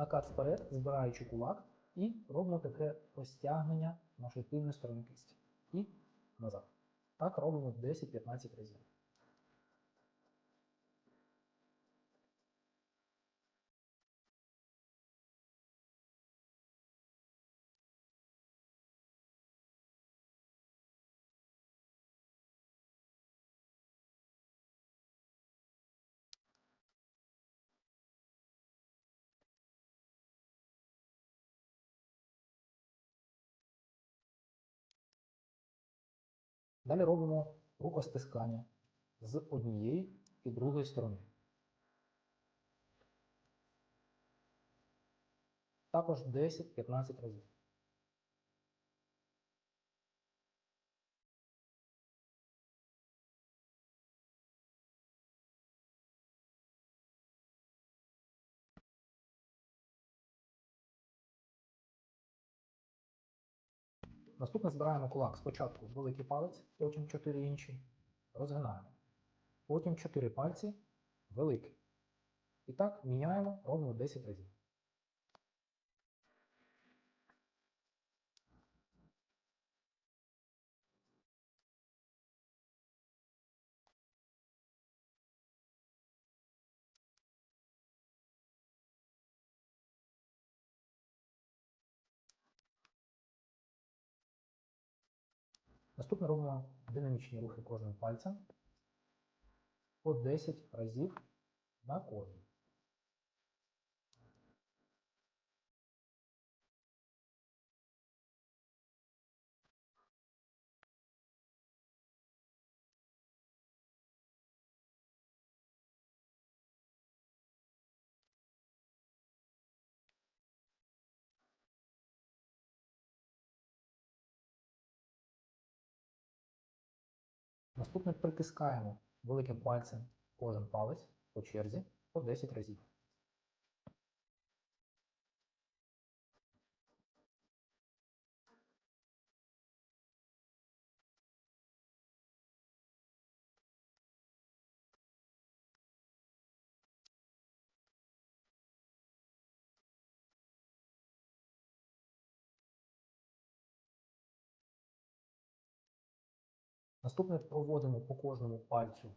накат вперед, збираючи кулак, і робимо таке розтягнення нашої тильної сторони кисті. І назад. Так робимо 10-15 разів. Далі робимо рукостискання з однієї і другої сторони. Також 10-15 разів. Наступне збираємо кулак спочатку великий палець, потім 4 інші. Розгинаємо. Потім 4 пальці великий. І так міняємо ровно 10 разів. Наступне робимо динамічні рухи кожним пальцем по 10 разів на кожен. Наступне притискаємо великим пальцем кожен палець по черзі по 10 разів. Наступне проводимо по кожному пальцю